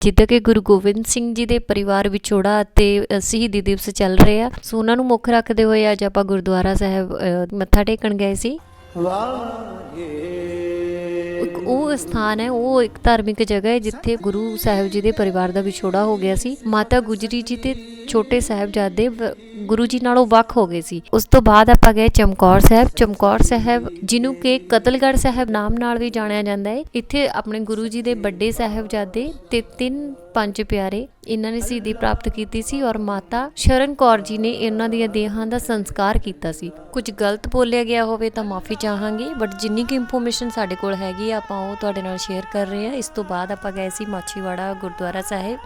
ਜਿੱਦਾਂ ਕਿ ਗੁਰੂ ਗੋਬਿੰਦ ਸਿੰਘ ਜੀ ਦੇ ਪਰਿਵਾਰ ਵਿਛੋੜਾ ਅਤੇ ਸ਼ਹੀਦੀ ਦਿਵਸ ਚੱਲ ਰਹੇ ਆ। ਸੋ ਉਹਨਾਂ ਨੂੰ ਮੁੱਖ ਰੱਖਦੇ ਹੋਏ ਅੱਜ ਆਪਾਂ ਗੁਰਦੁਆਰਾ ਸਾਹਿਬ ਅ, ਮੱਥਾ ਟੇਕਣ ਗਏ ਸੀ। ਇੱਕ ਉਹ ਸਥਾਨ ਹੈ ਉਹ ਇੱਕ ਧਾਰਮਿਕ ਜਗ੍ਹਾ ਹੈ ਜਿੱਥੇ ਗੁਰੂ ਸਾਹਿਬ ਜੀ ਦੇ ਪਰਿਵਾਰ ਦਾ ਵਿਛੋੜਾ ਹੋ ਗਿਆ ਸੀ। ਮਾਤਾ ਗੁਜਰੀ ਜੀ ਤੇ ਛੋਟੇ ਸਾਹਿਬਜ਼ਾਦੇ ਵ- ਗੁਰੂ ਜੀ ਨਾਲੋਂ ਵੱਖ ਹੋ ਗਏ ਸੀ। ਉਸ ਤੋਂ ਬਾਅਦ ਆਪਾਂ ਗਏ ਚਮਕੌਰ ਸਾਹਿਬ। ਚਮਕੌਰ ਸਾਹਿਬ, ਜਿਹਨੂੰ ਕਿ ਕਤਲਗੜ੍ਹ ਸਾਹਿਬ ਨਾਮ ਨਾਲ ਵੀ ਜਾਣਿਆ ਜਾਂਦਾ ਹੈ। ਇੱਥੇ ਆਪਣੇ ਗੁਰੂ ਜੀ ਦੇ ਵੱਡੇ ਸਾਹਿਬਜ਼ਾਦੇ ਤੇ ਤਿੰਨ ਪੰਜ ਪਿਆਰੇ ਇਹਨਾਂ ਨੇ ਸ਼ਹੀਦੀ ਪ੍ਰਾਪਤ ਕੀਤੀ ਸੀ ਔਰ ਮਾਤਾ ਸ਼ਰਨ ਕੌਰ ਜੀ ਨੇ ਇਹਨਾਂ ਦੀਆਂ ਦੇਹਾਂ ਦਾ ਸੰਸਕਾਰ ਕੀਤਾ ਸੀ। ਕੁਝ ਗਲਤ ਬੋਲਿਆ ਗਿਆ ਹੋਵੇ ਤਾਂ ਮਾਫੀ ਚਾਹਾਂਗੇ ਬਟ ਜਿੰਨੀ ਕਿ ਇਨਫੋਰਮੇਸ਼ਨ ਸਾਡੇ ਕੋਲ ਹੈਗੀ ਆ, ਆਪਾਂ ਉਹ ਤੁਹਾਡੇ ਨਾਲ ਸ਼ੇਅਰ ਕਰ ਰਹੇ ਹਾਂ। ਇਸ ਤੋਂ ਬਾਅਦ ਆਪਾਂ ਗਏ ਸੀ ਮਾਛੀਵਾੜਾ ਗੁਰਦੁਆਰਾ ਸਾਹਿਬ।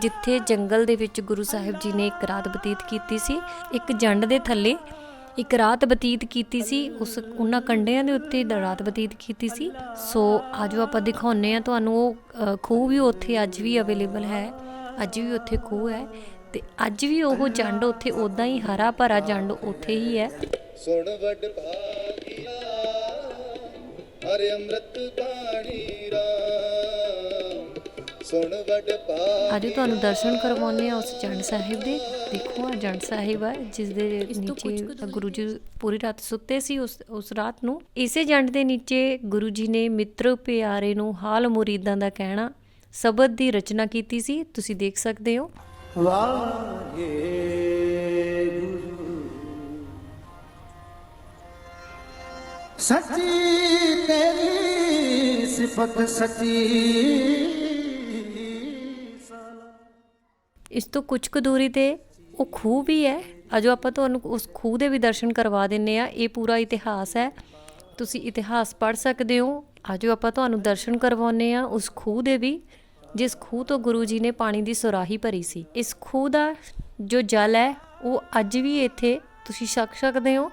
ਜਿੱਥੇ ਜੰਗਲ ਦੇ ਵਿੱਚ ਗੁਰੂ ਸਾਹਿਬ ਜੀ ਨੇ ਇੱਕ ਰਾਤ ਬਤੀਤ ਕੀਤੀ ਸੀ, ਇੱਕ ਜੰਡ ਦੇ ਥੱਲੇ ਇੱਕ ਰਾਤ ਬਤੀਤ ਕੀਤੀ ਸੀ, ਉਸ ਉਹਨਾਂ ਕੰਡਿਆਂ ਦੇ ਉੱਤੇ ਰਾਤ ਬਤੀਤ ਕੀਤੀ ਸੀ। ਸੋ ਅੱਜ ਆਪਾਂ ਦਿਖਾਉਨੇ ਆ ਤੁਹਾਨੂੰ ਉਹ ਖੂਹ ਵੀ ਉੱਥੇ ਅੱਜ ਵੀ ਅਵੇਲੇਬਲ ਹੈ, ਅੱਜ ਵੀ ਉੱਥੇ ਖੂਹ ਹੈ ਤੇ ਅੱਜ ਵੀ ਉਹ ਜੰਡ ਉੱਥੇ ਉਦਾਂ ਹੀ ਹਰਾ ਭਰਾ ਜੰਡ ਉੱਥੇ ਹੀ ਹੈ। ਸੁਣ ਵੱਡ ਭਾਗਿਆ ਹਰਿ ਅੰਮ੍ਰਿਤ ਬਾਣੀ ਰਾਮ। ਅੱਜ ਤੁਹਾਨੂੰ ਦਰਸ਼ਨ ਕਰਵਾਉਂਦੇ ਆ ਉਸ ਜੰਡ ਸਾਹਿਬ ਦੇ। ਦੇਖੋ ਆ ਜੰਡ ਸਾਹਿਬ ਆ ਜਿਸ ਦੇ ਨੀਚੇ ਗੁਰੂ ਜੀ ਪੂਰੀ ਰਾਤ ਸੁੱਤੇ ਸੀ ਉਸ ਉਸ ਰਾਤ ਨੂੰ। ਇਸੇ ਜੰਡ ਦੇ ਨੀਚੇ ਗੁਰੂ ਜੀ ਨੇ ਮਿੱਤਰ ਪਿਆਰੇ ਨੂੰ ਹਾਲ ਮੁਰੀਦਾਂ ਦਾ ਕਹਿਣਾ ਸ਼ਬਦ ਦੀ ਰਚਨਾ ਕੀਤੀ ਸੀ। ਤੁਸੀਂ ਦੇਖ ਸਕਦੇ ਹੋ। ਸੱਚੀ ਤੇਰੀ ਸਿਫਤ ਸੱਚੀ। ਇਸ ਤੋਂ ਕੁਝ ਕੁ ਦੂਰੀ ਤੇ ਉਹ ਖੂਹ ਵੀ ਹੈ। ਅਜੋ ਆਪਾਂ ਤੁਹਾਨੂੰ ਉਸ ਖੂਹ ਦੇ ਵੀ ਦਰਸ਼ਨ ਕਰਵਾ ਦਿੰਨੇ ਆ। ਇਹ ਪੂਰਾ ਇਤਿਹਾਸ ਹੈ। ਤੁਸੀਂ ਇਤਿਹਾਸ ਪੜ੍ਹ ਸਕਦੇ ਹੋ। ਆਜੋ ਆਪਾਂ ਤੁਹਾਨੂੰ ਦਰਸ਼ਨ ਕਰਵਾਉਨੇ ਆ ਉਸ ਖੂਹ ਦੇ ਵੀ, ਜਿਸ ਖੂਹ ਤੋਂ ਗੁਰੂ ਜੀ ਨੇ ਪਾਣੀ ਦੀ ਸੁਰਾਹੀ ਭਰੀ ਸੀ। ਇਸ ਖੂਹ ਦਾ ਜੋ ਜਲ ਹੈ, ਉਹ ਅੱਜ ਵੀ ਇੱਥੇ ਤੁਸੀਂ ਛਕ ਸਕਦੇ ਹੋ।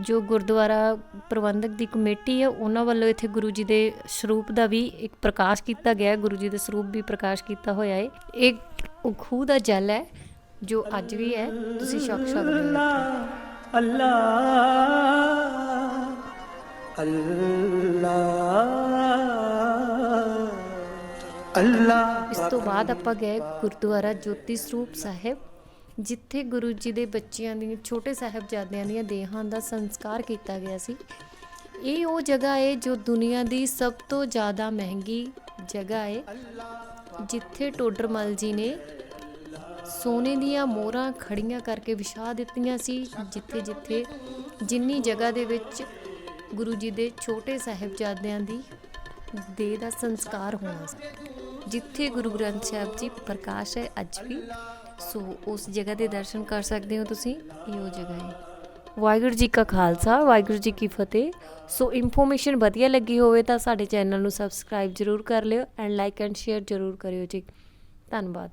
ਜੋ ਗੁਰਦੁਆਰਾ ਪ੍ਰਬੰਧਕ ਦੀ ਕਮੇਟੀ ਹੈ, ਉਹਨਾਂ ਵੱਲੋਂ ਇੱਥੇ ਗੁਰੂ ਜੀ ਦੇ ਸਰੂਪ ਦਾ ਵੀ ਇੱਕ ਪ੍ਰਕਾਸ਼ ਕੀਤਾ ਗਿਆ ਹੈ। ਗੁਰੂ ਜੀ ਦੇ ਸਰੂਪ ਵੀ ਪ੍ਰਕਾਸ਼ ਕੀਤਾ ਹੋਇਆ ਹੈ। ਇਹ ਉਹ ਖੂਹ ਦਾ ਜਲ ਹੈ ਜੋ ਅੱਜ ਵੀ ਹੈ ਤੁਸੀਂ ਛਕ ਸਕਦੇ ਹੋ। ਅੱਲਾ ਅੱਲਾ। ਅੱਲਾ ਇਸ ਤੋਂ ਬਾਅਦ ਆਪਾਂ ਗਏ ਗੁਰਦੁਆਰਾ ਜੋਤੀ ਸਰੂਪ ਸਾਹਿਬ ਜਿੱਥੇ ਗੁਰੂ ਜੀ ਦੇ ਬੱਚਿਆਂ ਦੀਆਂ ਛੋਟੇ ਸਾਹਿਬਜ਼ਾਦਿਆਂ ਦੀਆਂ ਦੇਹਾਂ ਦਾ ਸੰਸਕਾਰ ਕੀਤਾ ਗਿਆ ਸੀ। ਇਹ ਉਹ ਜਗ੍ਹਾ ਹੈ ਜੋ ਦੁਨੀਆ ਦੀ ਸਭ ਤੋਂ ਜ਼ਿਆਦਾ ਮਹਿੰਗੀ ਜਗ੍ਹਾ ਹੈ। ਜਿੱਥੇ ਟੋਡਰਮਲ ਜੀ ਨੇ ਸੋਨੇ ਦੀਆਂ ਮੋਹਰਾਂ ਖੜੀਆਂ ਕਰਕੇ ਵਿਛਾ ਦਿੱਤੀਆਂ ਸੀ, ਜਿੱਥੇ ਜਿੱਥੇ ਜਿੰਨੀ ਜਗ੍ਹਾ ਦੇ ਵਿੱਚ ਗੁਰੂ ਜੀ ਦੇ ਛੋਟੇ ਸਾਹਿਬਜ਼ਾਦਿਆਂ ਦੀ ਦੇਹ ਦਾ ਸੰਸਕਾਰ ਹੋਣਾ ਸੀ, ਜਿੱਥੇ ਗੁਰੂ ਗ੍ਰੰਥ ਸਾਹਿਬ ਜੀ ਪ੍ਰਕਾਸ਼ ਹੈ ਅੱਜ ਵੀ। ਸੋ ਉਸ ਜਗ੍ਹਾ ਦੇ ਦਰਸ਼ਨ ਕਰ ਸਕਦੇ ਹੋ ਤੁਸੀਂ, ਇਹ ਉਹ ਜਗ੍ਹਾ ਹੈ। ਵਾਹਿਗੁਰੂ ਜੀ ਕਾ ਖਾਲਸਾ, ਵਾਹਿਗੁਰੂ ਜੀ ਕੀ ਫਤਿਹ। ਸੋ ਇਨਫੋਰਮੇਸ਼ਨ ਵਧੀਆ ਲੱਗੀ ਹੋਵੇ ਤਾਂ ਸਾਡੇ ਚੈਨਲ ਨੂੰ ਸਬਸਕ੍ਰਾਈਬ ਜਰੂਰ ਕਰ ਲਿਓ ਐਂਡ ਲਾਈਕ ਐਂਡ ਸ਼ੇਅਰ ਜਰੂਰ ਕਰਿਓ ਜੀ। ਧੰਨਵਾਦ।